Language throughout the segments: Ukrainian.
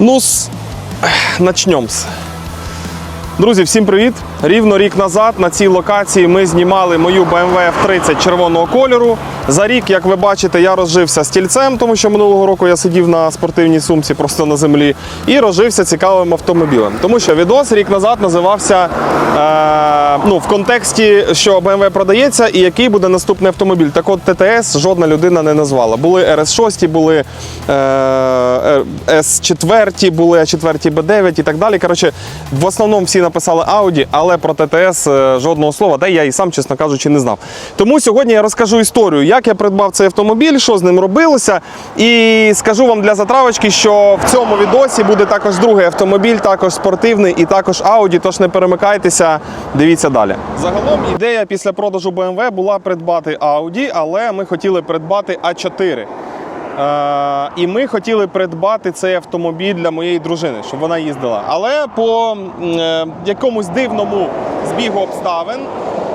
Ну, с... начнем. Друзі, всім привіт! Рівно рік назад на цій локації ми знімали мою BMW F30 червоного кольору. За рік, як ви бачите, я розжився стільцем, тому що минулого року я сидів на спортивній сумці просто на землі, і розжився цікавим автомобілем. Тому що відос рік назад називався е, ну, в контексті, що BMW продається і який буде наступний автомобіль. Так от ТТС жодна людина не назвала. Були RS6, були е, S4, були A4 B9 і так далі. Коротше, в основному всі написали Audi, але про ТТС е, жодного слова, й я і сам, чесно кажучи, не знав. Тому сьогодні я розкажу історію, як я придбав цей автомобіль, що з ним робилося. І скажу вам для затравочки, що в цьому відосі буде також другий автомобіль, також спортивний і також Audi, тож не перемикайтеся, дивіться далі. Загалом ідея після продажу BMW була придбати Audi, але ми хотіли придбати А4. Е, і ми хотіли придбати цей автомобіль для моєї дружини, щоб вона їздила. Але по е, якомусь дивному збігу обставин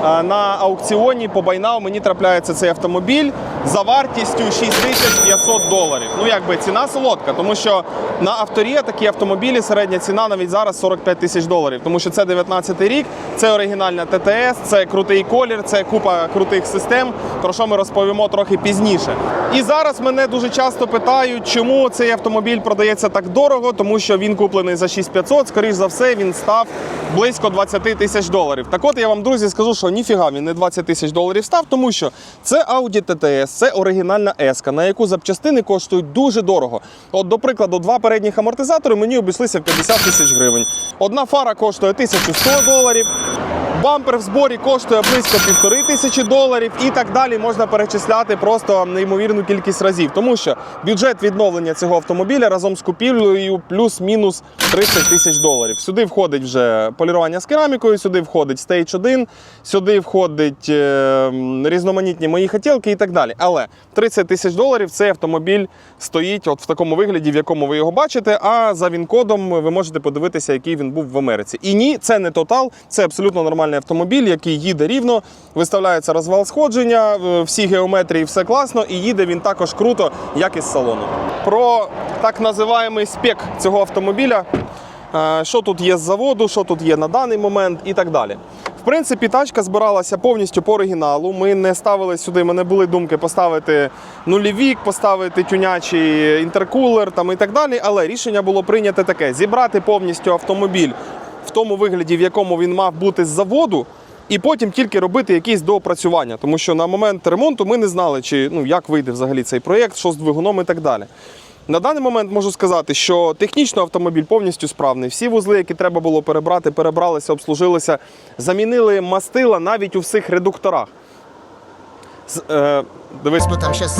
на аукціоні по Байнау мені трапляється цей автомобіль за вартістю 6500 доларів. Ну, якби ціна солодка, тому що на авторі такі автомобілі середня ціна навіть зараз 45 тисяч доларів, тому що це 19 рік, це оригінальна ТТС, це крутий колір, це купа крутих систем, про що ми розповімо трохи пізніше. І зараз мене дуже часто питають, чому цей автомобіль продається так дорого, тому що він куплений за 6500, скоріш за все, він став близько 20 тисяч доларів. Так от я вам, друзі, скажу, що ніфіга він не 20 тисяч доларів став, тому що це Audi TTS, це оригінальна S, на яку запчастини коштують дуже дорого. От, до прикладу, два передніх амортизатори мені обійшлися в 50 тисяч гривень. Одна фара коштує 1100 доларів. Бампер в зборі коштує близько півтори тисячі доларів і так далі можна перечисляти просто неймовірну кількість разів. Тому що бюджет відновлення цього автомобіля разом з купівлею плюс-мінус 30 тисяч доларів. Сюди входить вже полірування з керамікою, сюди входить Stage 1, сюди входить е, різноманітні мої хотілки і так далі. Але 30 тисяч доларів цей автомобіль стоїть от в такому вигляді, в якому ви його бачите. А за він-кодом ви можете подивитися, який він був в Америці. І ні, це не тотал, це абсолютно нормальний автомобіль, який їде рівно, виставляється розвал сходження, е, всі геометрії, все класно, і їде він також круто, як із салону. Про так називаємий спек цього автомобіля. е, Що тут є з заводу, що тут є на даний момент і так далі. В принципі, тачка збиралася повністю по оригіналу. Ми не ставили сюди, мене були думки поставити нульовік, поставити тюнячий інтеркулер там і так далі. Але рішення було прийнято таке: зібрати повністю автомобіль в тому вигляді, в якому він мав бути з заводу. І потім тільки робити якісь доопрацювання, тому що на момент ремонту ми не знали, чи ну як вийде взагалі цей проєкт, що з двигуном і так далі. На даний момент можу сказати, що технічно автомобіль повністю справний. Всі вузли, які треба було перебрати, перебралися, обслужилися, замінили мастила навіть у всіх редукторах. З, е, дивись, Ну там щас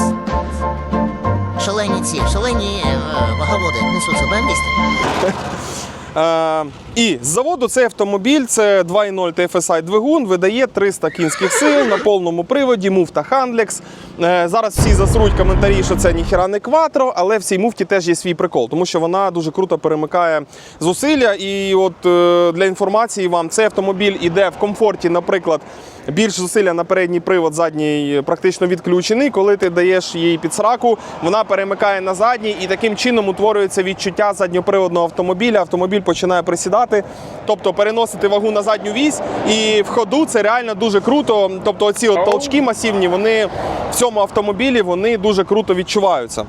шалені ці, шалені е, ваговоди несуться бомбісти. Е, і з заводу цей автомобіль це 2.0 TFSI двигун, видає 300 кінських сил на повному приводі, муфта Handlex. Е, зараз всі засруть коментарі, що це ніхіра не кватро, але в цій муфті теж є свій прикол, тому що вона дуже круто перемикає зусилля. І от е, для інформації вам цей автомобіль іде в комфорті, наприклад. Більш зусилля на передній привод, задній практично відключений. Коли ти даєш їй під сраку, вона перемикає на задній, і таким чином утворюється відчуття задньоприводного автомобіля. Автомобіль починає присідати, тобто переносити вагу на задню вісь. І в ходу це реально дуже круто. Тобто, оці от толчки масивні, вони в цьому автомобілі вони дуже круто відчуваються.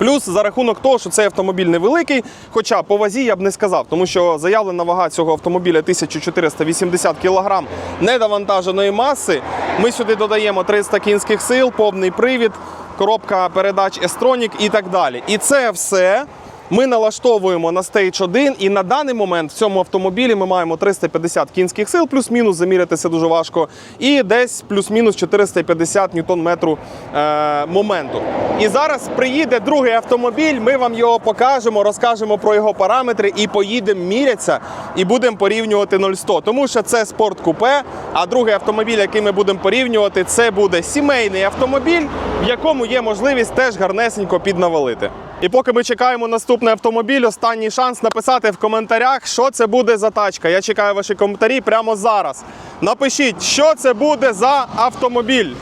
Плюс за рахунок того, що цей автомобіль невеликий, хоча по вазі я б не сказав, тому що заявлена вага цього автомобіля 1480 кг недовантаженої маси. Ми сюди додаємо 300 кінських сил, повний привід, коробка передач S-Tronic і так далі. І це все ми налаштовуємо на Stage 1, і на даний момент в цьому автомобілі ми маємо 350 кінських сил, плюс-мінус заміряти це дуже важко, і десь плюс-мінус 450 ньютон-метру е, моменту. І зараз приїде другий автомобіль, ми вам його покажемо, розкажемо про його параметри і поїдемо мірятися і будемо порівнювати 0-100. Тому що це спорт купе, а другий автомобіль, який ми будемо порівнювати, це буде сімейний автомобіль, в якому є можливість теж гарнесенько піднавалити. І поки ми чекаємо наступний автомобіль, останній шанс написати в коментарях, що це буде за тачка. Я чекаю ваші коментарі прямо зараз. Напишіть, що це буде за автомобіль.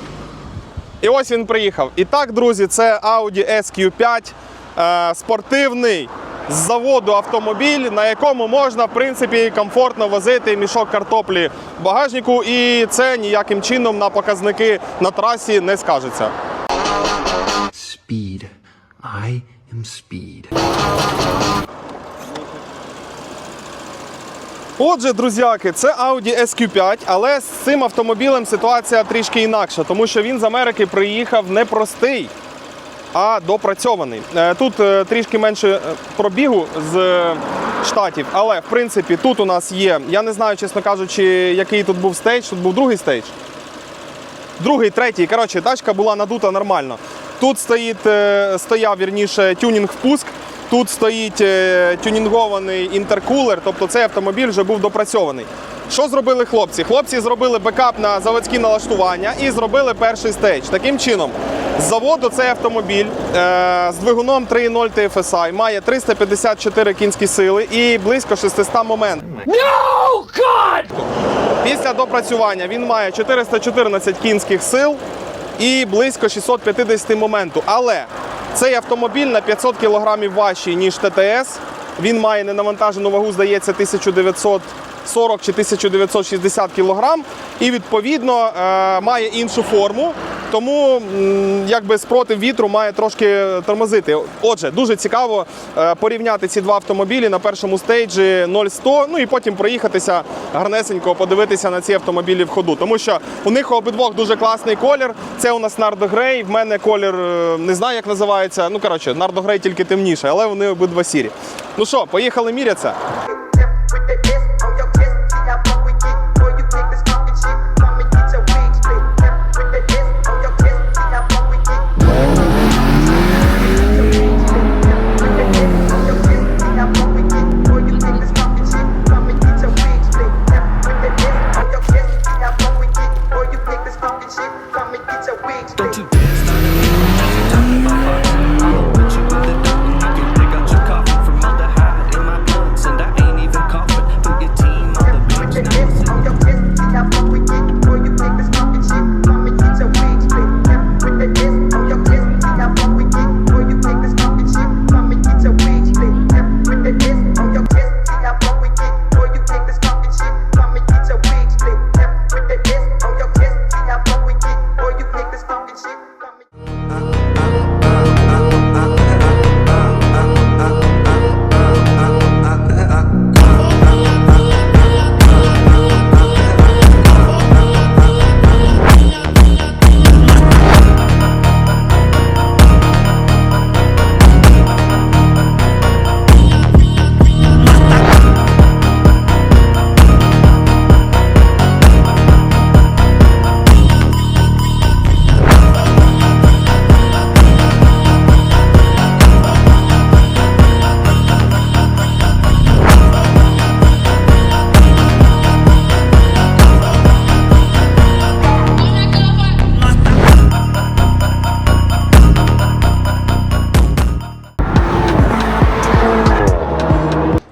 І ось він приїхав. І так, друзі, це Audi SQ5 е, спортивний з заводу автомобіль, на якому можна в принципі комфортно возити мішок картоплі в багажнику, і це ніяким чином на показники на трасі не скажеться. Speed. I am speed. Отже, друзяки, це Audi SQ5, але з цим автомобілем ситуація трішки інакша, тому що він з Америки приїхав не простий, а допрацьований. Е, Тут е, трішки менше е, пробігу з штатів, але в принципі тут у нас є. Я не знаю, чесно кажучи, який тут був стейдж. Тут був другий стейдж. Другий, третій. Коротше, тачка була надута нормально. Тут стоїть, е, стояв вірніше тюнінг впуск. Тут стоїть е, тюнінгований інтеркулер, тобто цей автомобіль вже був допрацьований. Що зробили хлопці? Хлопці зробили бекап на заводські налаштування і зробили перший стейдж. Таким чином, з заводу цей автомобіль е, з двигуном 3.0 TFSI має 354 кінські сили і близько 600 моментів. Після допрацювання він має 414 кінських сил і близько 650 моменту. Але цей автомобіль на 500 кг важчий, ніж ТТС. Він має ненавантажену вагу, здається, 1940 чи 1960 кг. І відповідно е, має іншу форму. Тому якби спротив вітру має трошки тормозити. Отже, дуже цікаво е, порівняти ці два автомобілі на першому стейджі 0-100, ну і потім проїхатися гарнесенько, подивитися на ці автомобілі в ходу. Тому що у них обидвох дуже класний колір. Це у нас Нардо Грей. В мене колір е, не знаю, як називається. Ну коротше, Нардо Грей тільки темніше, але вони обидва сірі. Ну що, поїхали мірятися.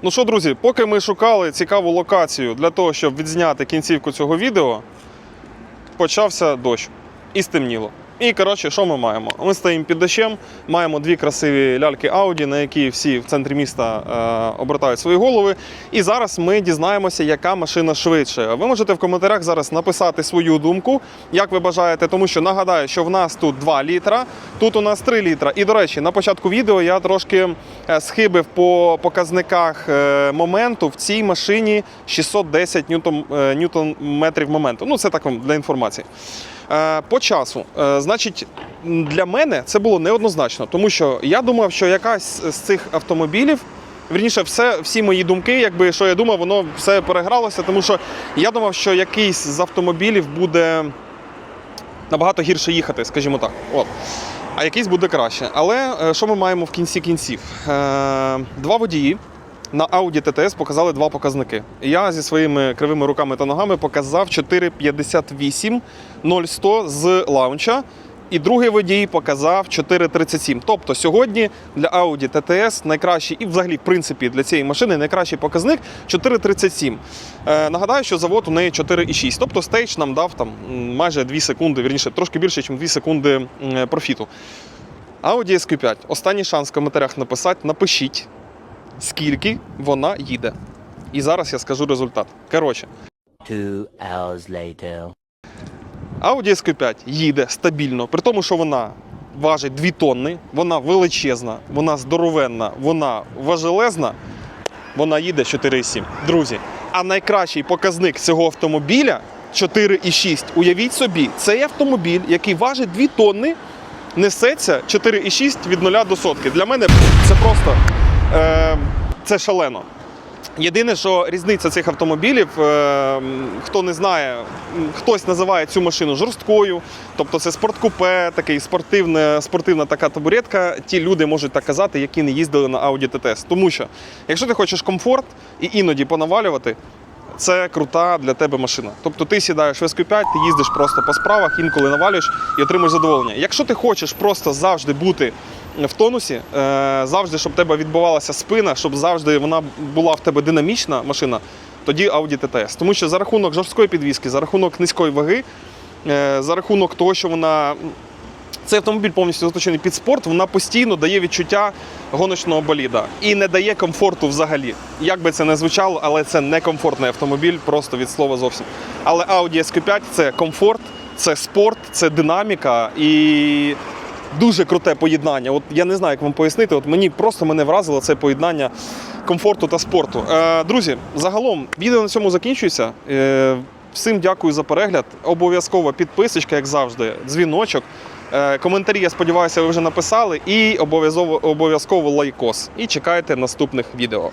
Ну що, друзі, поки ми шукали цікаву локацію для того, щоб відзняти кінцівку цього відео, почався дощ і стемніло. І коротше, що ми маємо? Ми стоїмо під дощем, маємо дві красиві ляльки Audi, на які всі в центрі міста е, обертають свої голови. І зараз ми дізнаємося, яка машина швидше. Ви можете в коментарях зараз написати свою думку, як ви бажаєте, тому що нагадаю, що в нас тут 2 літра, тут у нас 3 літра. І до речі, на початку відео я трошки е, схибив по показниках е, моменту. В цій машині 610 ньютон, е, ньютон метрів моменту. Ну, це так вам для інформації. Е, По часу, Е, значить, для мене це було неоднозначно, тому що я думав, що якась з цих автомобілів. Вірніше, все, всі мої думки, якби що я думав, воно все перегралося, тому що я думав, що якийсь з автомобілів буде набагато гірше їхати, скажімо так. От. А якийсь буде краще. Але е, що ми маємо в кінці кінців? Два водії на Audi TTS показали два показники. Я зі своїми кривими руками та ногами показав 4,58 0,100 з лаунча. І другий водій показав 4,37. Тобто сьогодні для Audi TTS найкращий, і взагалі, в принципі, для цієї машини найкращий показник 4,37. Е, нагадаю, що завод у неї 4,6. Тобто стейдж нам дав там майже 2 секунди, вірніше, трошки більше, ніж 2 секунди профіту. Audi SQ5. Останній шанс в коментарях написати. Напишіть, скільки вона їде. І зараз я скажу результат. Коротше, Two hours later. Audi SQ5 їде стабільно, при тому, що вона важить 2 тонни, вона величезна, вона здоровенна, вона важелезна, вона їде 4,7. Друзі, а найкращий показник цього автомобіля 4,6. Уявіть собі, цей автомобіль, який важить 2 тонни, несеться 4,6 від 0 до сотки. Для мене це просто це шалено. Єдине, що різниця цих автомобілів, е, хто не знає, хтось називає цю машину жорсткою, тобто це спорткупе, такий спортивна, спортивна така табуретка. Ті люди можуть так казати, які не їздили на Audi TTS. Тому що, якщо ти хочеш комфорт і іноді понавалювати, це крута для тебе машина. Тобто ти сідаєш в SQ5, ти їздиш просто по справах, інколи навалюєш і отримуєш задоволення. Якщо ти хочеш просто завжди бути в тонусі, е, завжди, щоб в тебе відбувалася спина, щоб завжди вона була в тебе динамічна машина, тоді Audi TTS. Тому що за рахунок жорсткої підвіски, за рахунок низької ваги, е, за рахунок того, що вона цей автомобіль повністю заточений під спорт, вона постійно дає відчуття гоночного боліда і не дає комфорту взагалі. Як би це не звучало, але це не комфортний автомобіль, просто від слова зовсім. Але Audi SQ5 це комфорт, це спорт, це динаміка і дуже круте поєднання. От я не знаю, як вам пояснити. От мені просто мене вразило це поєднання комфорту та спорту. Е, друзі, загалом відео на цьому закінчується. Е, всім дякую за перегляд. Обов'язково підписочка, як завжди, дзвіночок. Е, Коментарі, я сподіваюся, ви вже написали. І обов'язково обов'язково лайкос. І чекайте наступних відео.